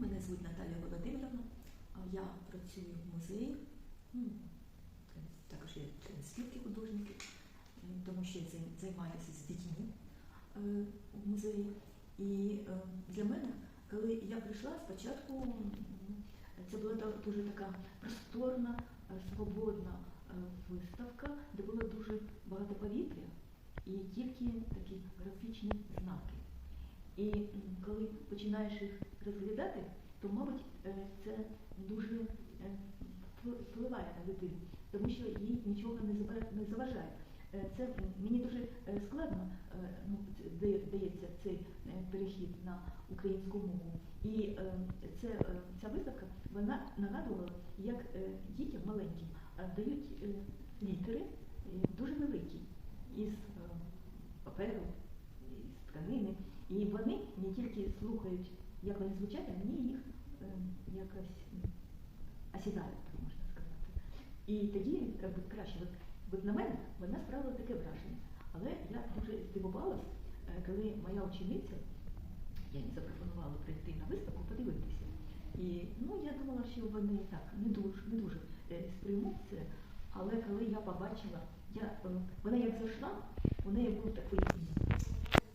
Мене звуть Наталія Володимирівна. а Я працюю в музеї. Ну, Також я член спілки художників, е, тому що я займаюся з дітьми е, в музеї. І е, для мене, коли я прийшла, спочатку це була дуже така просторна, е, свободна е, виставка, де було дуже багато повітря і тільки такі графічні знаки. І коли починаєш їх розглядати, то, мабуть, е, це дуже е, впливає на дитину, тому що їй нічого не заважає. Е, Це мені дуже складно ну, дається цей перехід на українську мову. І це, ця виставка вона нагадувала, як дітям маленьким дають літери дуже великі із паперу, із тканини. І вони не тільки слухають, як вони звучать, а вони їх е, якось осідають, можна сказати. І тоді краще, от, от на мене вона справила таке враження. Але я дуже здивувалась, е, коли моя учениця, я їй запропонувала прийти на виставку, подивитися. І ну, я думала, що вони так не дуже, не дуже е, сприймуть це. Але коли я побачила, я, вона як зайшла, у неї був такий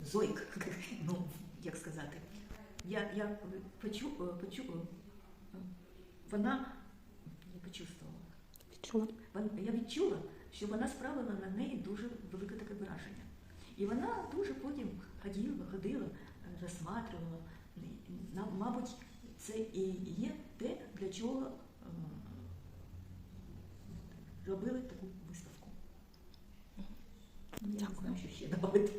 зойк, ну, як сказати. Я, я почу, е, почу, е, вона, я почувствувала, Відчула. Я відчула, що вона справила на неї дуже велике таке враження. І вона дуже потім ходила, ходила, е, розсматривала. Мабуть, це і є те, для чого робили таку виставку. Я не Дякую. знаю, що ще додати.